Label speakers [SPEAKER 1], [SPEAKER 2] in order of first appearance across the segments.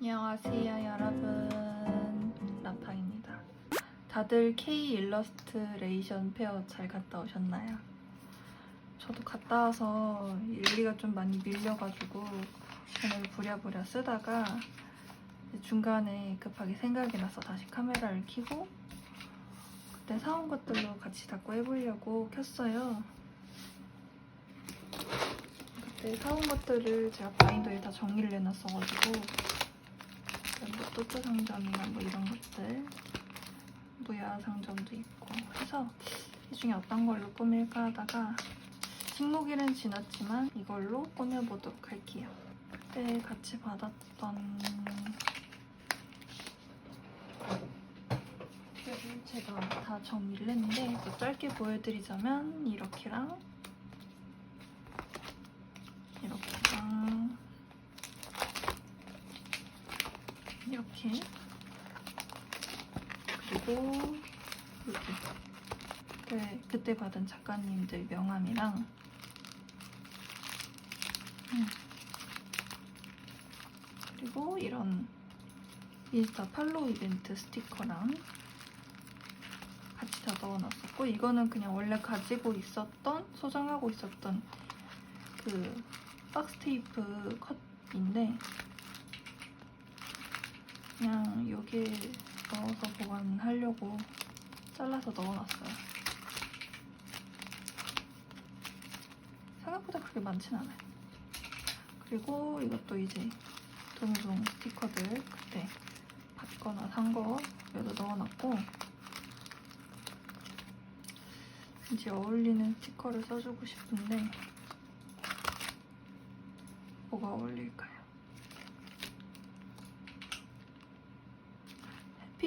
[SPEAKER 1] 안녕하세요 여러분. 라팡입니다. 다들 K 일러스트레이션 페어 잘 갔다 오셨나요? 저도 갔다 와서 일리가 좀 많이 밀려가지고 오늘 부랴부랴 쓰다가 중간에 급하게 생각이 나서 다시 카메라를 켜고 그때 사온 것들로 같이 닦고 해보려고 켰어요. 그때 사온 것들을 제가 바인더에 다 정리를 해놨어가지고 뭐 또또 상점이나 뭐 이런 것들 무야 상점도 있고 해서 이 중에 어떤 걸로 꾸밀까 하다가 식목일은 지났지만 이걸로 꾸며보도록 할게요. 그때 같이 받았던 제가 다 정리를 했는데 또 짧게 보여드리자면 이렇게랑 이렇게 그리고 이렇게 그때, 그때 받은 작가님들 명함이랑 음. 그리고 이런 인스타 팔로우 이벤트 스티커랑 같이 다 넣어놨었고 이거는 그냥 원래 가지고 있었던 소장하고 있었던 그 박스 테이프 컷인데 그냥 여기에 넣어서 보관하려고 잘라서 넣어놨어요. 생각보다 그렇게 많진 않아요. 그리고 이것도 이제 동종 스티커들 그때 받거나 산 거 여기다 넣어놨고 이제 어울리는 스티커를 써주고 싶은데 뭐가 어울릴까요?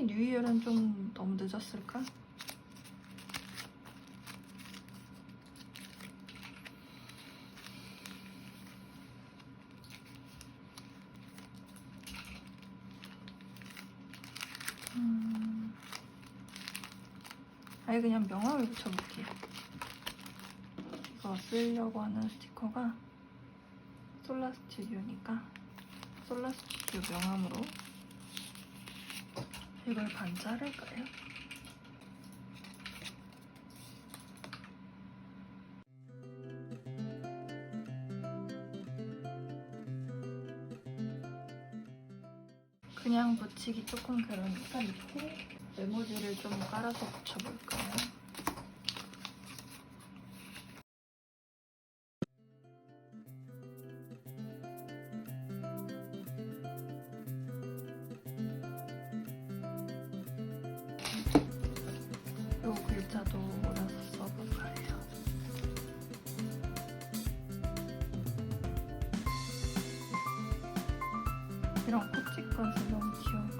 [SPEAKER 1] 해피 뉴 이어는 좀 너무 늦었을까? 음, 아예 그냥 명함을 붙여볼게요. 이거 쓰려고 하는 스티커가 솔라 스튜디오니까 솔라 스튜디오 명함으로 이걸 반 자를까요? 그냥 붙이기 조금 그러니까 밑에 메모지를 좀 깔아서 붙여볼까요? 글자도 몰아서 써볼까요? 이런 코치까지 너무 귀여워.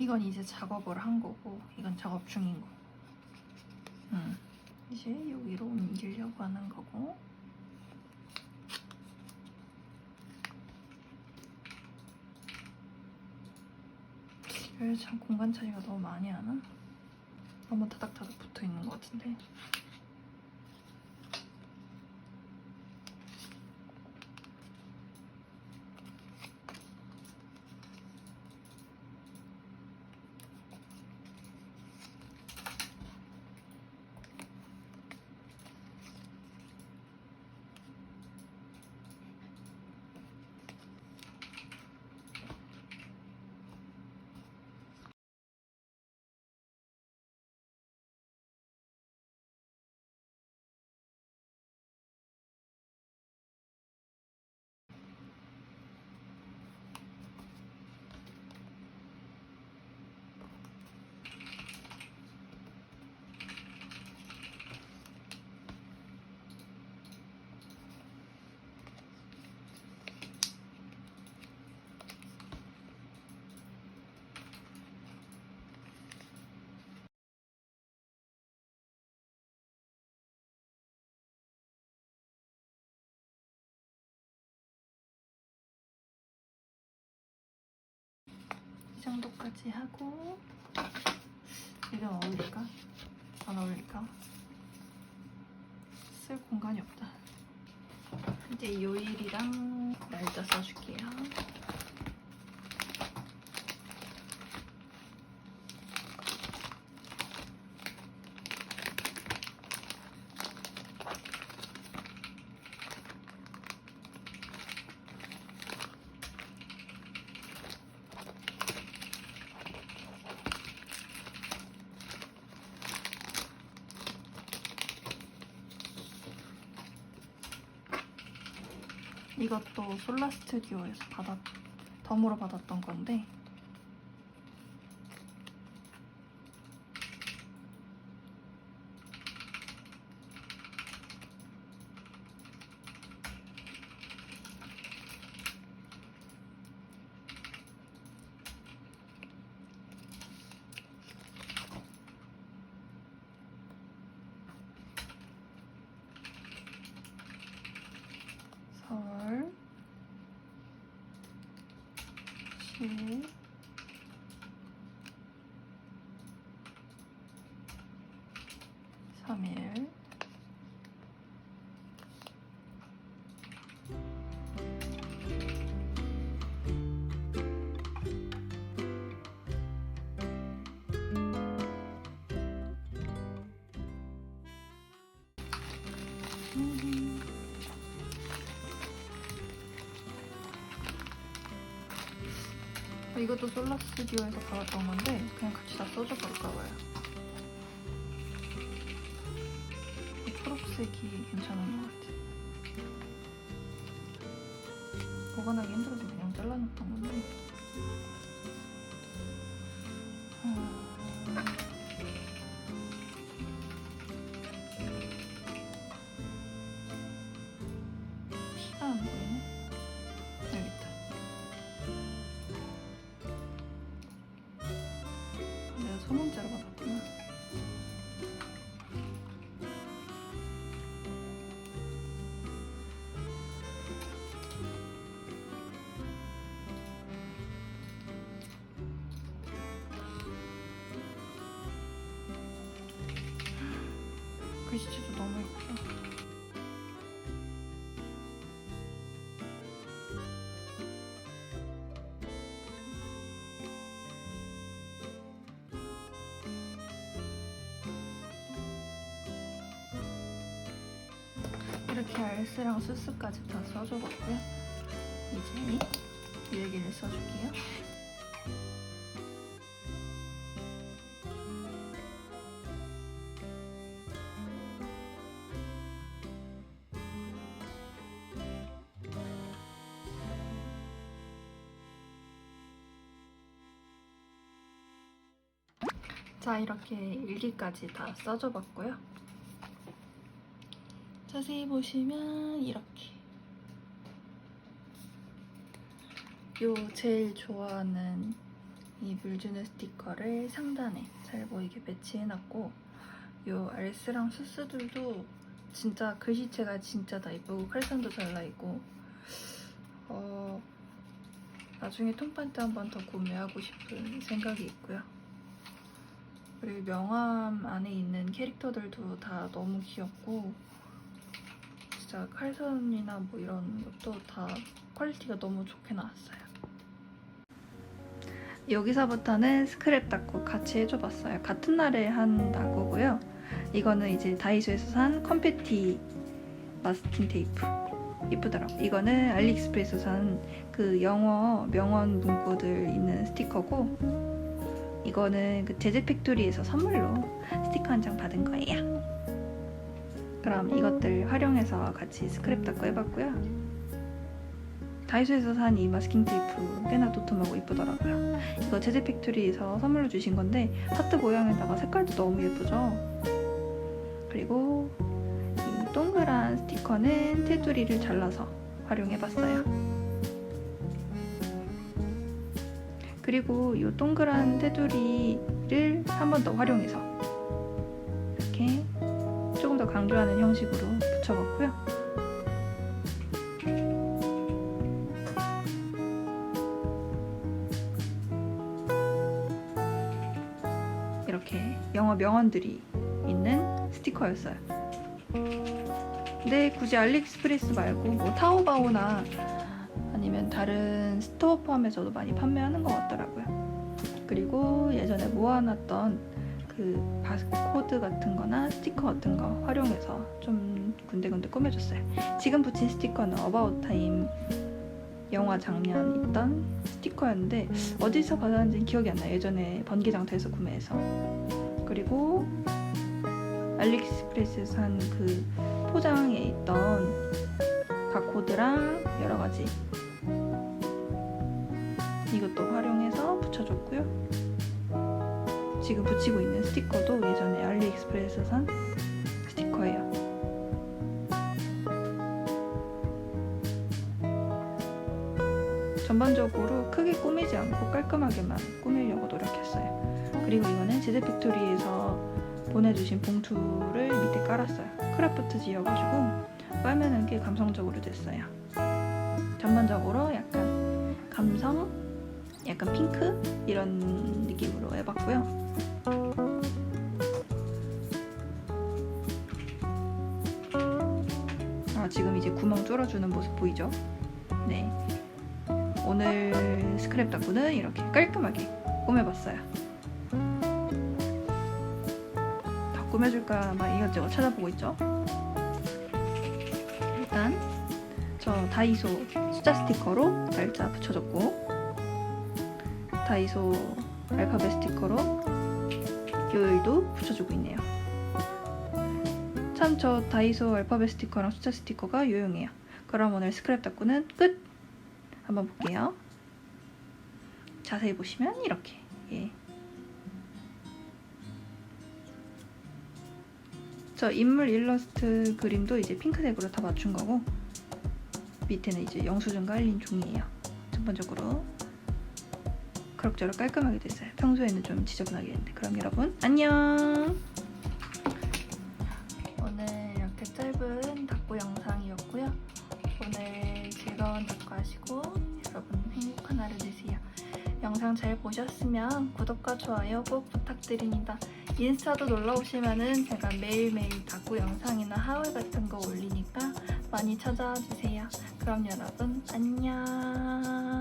[SPEAKER 1] 이건 이제 작업을 한 거고 이건 작업 중인 거. 음. 이제 여기로 옮기려고 하는 거고. 참 공간 차이가 너무 많이 하나? 너무 타닥타닥 붙어 있는 것 같은데. 이 정도까지 하고 이건 어울릴까? 안 어울릴까? 쓸 공간이 없다. 이제 요일이랑 날짜 써줄게요. 이것도 솔라 스튜디오에서 받았 덤으로 받았던 건데 서울 시 이것도 솔라 스튜디오에서 받았던 건데 그냥 같이 다 써줘 볼까 봐요. 이 초록색이 괜찮은 것 같아. 보관하기 힘들어서 그냥 잘라놨던 건데. 글씨체도 너무 예쁘다. 이렇게 알스랑 수스까지 다 써줘봤고요. 이제 일기를 써줄게요. 자, 이렇게 일기까지 다 써줘 봤고요. 자세히 보시면 이렇게 요 제일 좋아하는 이 물주는 스티커를 상단에 잘 보이게 배치해놨고 요 알스랑 수스들도 진짜 글씨체가 진짜 다 이쁘고 칼선도 잘 나있고 어 나중에 통판트 한번 더 구매하고 싶은 생각이 있고요. 그리고 명함 안에 있는 캐릭터들도 다 너무 귀엽고 진짜 칼선이나 뭐 이런 것도 다 퀄리티가 너무 좋게 나왔어요. 여기서부터는 스크랩 닦고 같이 해줘봤어요. 같은 날에 한 닦고고요. 이거는 이제 다이소에서 산 컴패티 마스킹 테이프. 이쁘더라고. 이거는 알리익스프레스 산그 영어 명언 문구들 있는 스티커고 이거는 그 제제 팩토리에서 선물로 스티커 한 장 받은 거예요. 그럼 이것들 활용해서 같이 스크랩 닦고 해봤고요. 다이소에서 산 이 마스킹 테이프 꽤나 도톰하고 이쁘더라고요. 이거 제제 팩토리에서 선물로 주신 건데 하트 모양에다가 색깔도 너무 예쁘죠? 그리고 이 동그란 스티커는 테두리를 잘라서 활용해봤어요. 그리고 이 동그란 테두리를 한 번 더 활용해서 이렇게 조금 더 강조하는 형식으로 붙여봤고요. 이렇게 영어 명언들이 있는 스티커였어요. 근데 굳이 알리익스프레스 말고 뭐 타오바오나 다른 스토어팜에서도 많이 판매하는 것 같더라고요. 그리고 예전에 모아놨던 그 바코드 같은 거나 스티커 같은 거 활용해서 좀 군데군데 꾸며줬어요. 지금 붙인 스티커는 어바웃 타임 영화 장면 있던 스티커였는데 어디서 받았는지 기억이 안 나요. 예전에 번개장터에서 구매해서. 그리고 알리익스프레스에서 산그 포장에 있던 바코드랑 여러 가지 이것도 활용해서 붙여줬고요. 지금 붙이고 있는 스티커도 예전에 알리익스프레스에서 산 스티커예요. 전반적으로 크게 꾸미지 않고 깔끔하게만 꾸미려고 노력했어요. 그리고 이거는 제제 팩토리에서 보내주신 봉투를 밑에 깔았어요. 크라프트 지어가지고 빨면은 꽤 감성적으로 됐어요. 전반적으로 약간 감성, 약간 핑크 이런 느낌으로 해봤고요. 아 지금 이제 구멍 뚫어주는 모습 보이죠? 네. 오늘 스크랩 닦고는 이렇게 깔끔하게 꾸며봤어요. 더 꾸며줄까 막 이것저것 찾아보고 있죠. 일단 저 다이소 숫자 스티커로 날짜 붙여줬고 다이소 알파벳 스티커로 요일도 붙여주고 있네요. 참 저 다이소 알파벳 스티커랑 숫자 스티커가 유용해요. 그럼 오늘 스크랩 닦고는 끝! 한번 볼게요. 자세히 보시면 이렇게 예. 저 인물 일러스트 그림도 이제 핑크색으로 다 맞춘 거고 밑에는 이제 영수증 깔린 종이에요. 전반적으로 그럭저럭 깔끔하게 됐어요. 평소에는 좀 지저분하게 했는데 그럼 여러분 안녕. 오늘 이렇게 짧은 닭고 영상이었고요. 오늘 즐거운 닭고 하시고 여러분 행복한 하루 되세요. 영상 잘 보셨으면 구독과 좋아요 꼭 부탁드립니다. 인스타도 놀러 오시면은 제가 매일매일 닭고 영상이나 하울 같은 거 올리니까 많이 찾아와 주세요. 그럼 여러분 안녕.